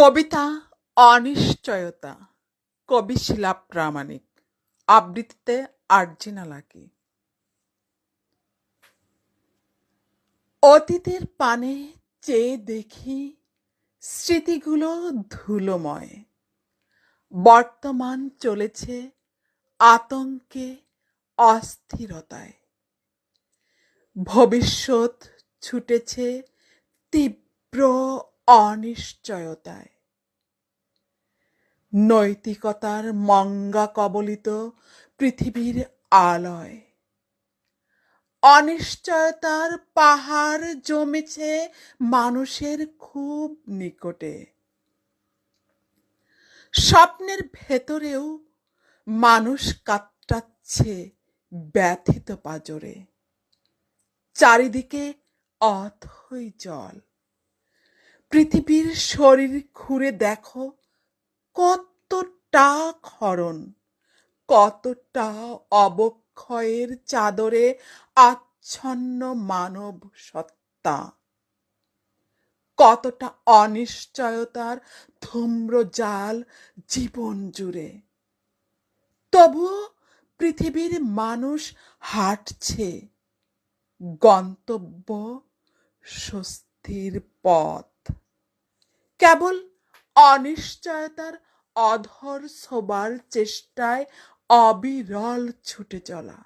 কবিতা অনিশ্চয়তা। কবি শিলা প্রামাণিক। আবৃত্তিতে আর্জিনা লাকি অতীতের পানে চেয়ে দেখি স্মৃতিগুলো ধুলোময়। বর্তমান চলেছে আতঙ্কে অস্থিরতায়। ভবিষ্যৎ ছুটেছে তীব্র অনিশ্চয়তায়। নৈতিকতার মঙ্গা কবলিত পৃথিবীর আলয়। অনিশ্চয়তার পাহাড় জমেছে মানুষের খুব নিকটে। স্বপ্নের ভেতরেও মানুষ কাটাচ্ছে ব্যথিত পাজরে। চারিদিকে অথই জল। পৃথিবীর শরীর ঘুরে দেখো কতটা ক্ষরণ, কতটা অবক্ষয়ের চাদরে আচ্ছন্ন মানব সত্তা, কতটা অনিশ্চয়তার ধূম্র জাল জীবন জুড়ে। তবুও পৃথিবীর মানুষ হাঁটছে গন্তব্য স্বস্তির পথ। কেবল অনিশ্চয়তার অধর সবার চেষ্টায় অবিরল ছুটে চলা।